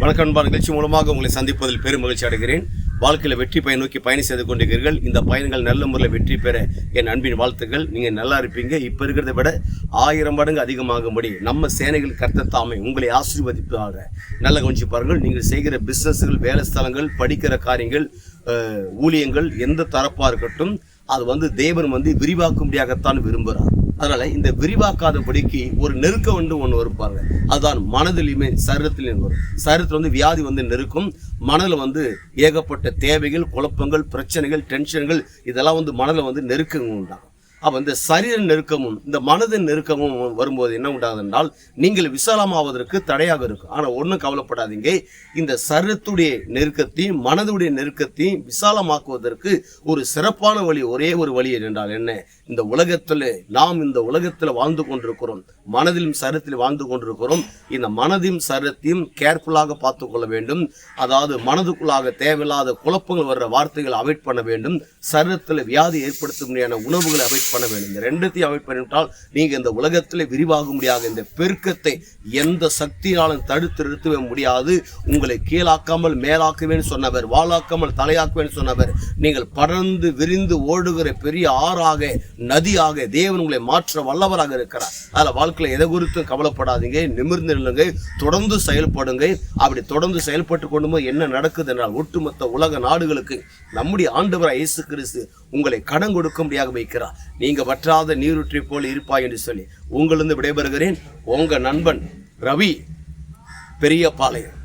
வணக்கம் அன்பா நிகழ்ச்சி மூலமாக உங்களை சந்திப்பதில் பெரும் மகிழ்ச்சி அடைகிறேன். வாழ்க்கையில் வெற்றி பயன் நோக்கி பயணம் செய்து கொண்டிருக்கிறீர்கள். இந்த பயணங்கள் நல்ல முறையில் வெற்றி பெற என் அன்பின் வாழ்த்துக்கள். நீங்கள் நல்லா இருப்பீங்க. இப்போ இருக்கிறத விட ஆயிரம் மடங்கு அதிகமாகும்படி நம்ம சேனைகள் கர்த்தர் தாமே உங்களை ஆசீர்வதிப்பாக. நல்ல கவனிச்சு பாருங்கள். நீங்கள் செய்கிற பிஸ்னஸ்கள் வேலை ஸ்தலங்கள் படிக்கிற காரியங்கள் ஊழியங்கள் எந்த தரப்பாக இருக்கட்டும் அது வந்து தேவன் வந்து விரிவாக்கும்படியாகத்தான் விரும்புகிறார் அதனால இந்த விரிவாக்காதபடிக்கு ஒரு நெருக்கம் வந்து ஒன்று இருப்பாங்க அதுதான் மனதிலையுமே சரீரத்திலையும் வரும். சரீரத்தில் வந்து வியாதி வந்து நெருக்கும். மனதில் வந்து ஏகப்பட்ட தேவைகள் குழப்பங்கள் பிரச்சனைகள் டென்ஷன்கள் இதெல்லாம் வந்து மனதில் வந்து நெருக்கங்கள் உண்டாகும். அப்போ இந்த சரீர நெருக்கமும் இந்த மனதின் நெருக்கமும் வரும்போது என்ன உண்டாகுது என்றால் நீங்கள் விசாலமாவதற்கு தடையாக இருக்கும். ஆனால் ஒன்றும் கவலைப்படாதீங்க. இந்த சரீரத்துடைய நெருக்கத்தையும் மனதுடைய நெருக்கத்தையும் விசாலமாக்குவதற்கு ஒரு சிறப்பான வழி ஒரே ஒரு வழி என்றால் என்ன? இந்த உலகத்தில் நாம் இந்த உலகத்தில் வாழ்ந்து கொண்டிருக்கிறோம். மனதிலும் சரீரத்தில் வாழ்ந்து கொண்டிருக்கிறோம். இந்த மனதையும் சரீரத்தையும் கேர்ஃபுல்லாக பார்த்து கொள்ள வேண்டும். அதாவது மனதுக்குள்ளாக தேவையில்லாத குழப்பங்கள் வர்ற வார்த்தைகளை அவாய்ட் பண்ண வேண்டும். சரீரத்தில் வியாதி ஏற்படுத்த உணவுகளை அவாய்ட் பண்ண வேண்டும். இந்த ரெண்டுத்தையும் அவாய்ட் பண்ணிவிட்டால் நீங்கள் இந்த உலகத்தில் விரிவாக முடியாத இந்த பெருக்கத்தை எந்த சக்தியாலும் தடுத்து நிறுத்தவே முடியாது. உங்களை கீழாக்காமல் மேலாக்குவேன்னு சொன்னவர் வாழாக்காமல் தலையாக்குவேன்னு சொன்னவர். நீங்கள் படர்ந்து விரிந்து ஓடுகிற பெரிய ஆறாக நதியாக தேவன் உங்களை மாற்ற வல்லவராக இருக்கிறார். அதில் வாழ்க்கையில் எதை குறித்தும் கவலைப்படாதீங்க. நிமிர்ந்து நில்லுங்க தொடர்ந்து செயல்படுங்க அப்படி தொடர்ந்து செயல்பட்டு கொண்டும்போது என்ன நடக்குது என்றால் ஒட்டுமொத்த உலக நாடுகளுக்கு நம்முடைய ஆண்டவராக இயேசு கிறிஸ்து உங்களை கடன் கொடுக்கும்படியாக வைக்கிறார். நீங்க வற்றாத நீருற்றி போல் இருப்பாய் என்று சொல்லி உங்களிருந்து விடைபெறுகிறேன். உங்க நண்பன் ரவி பெரியபாளையம்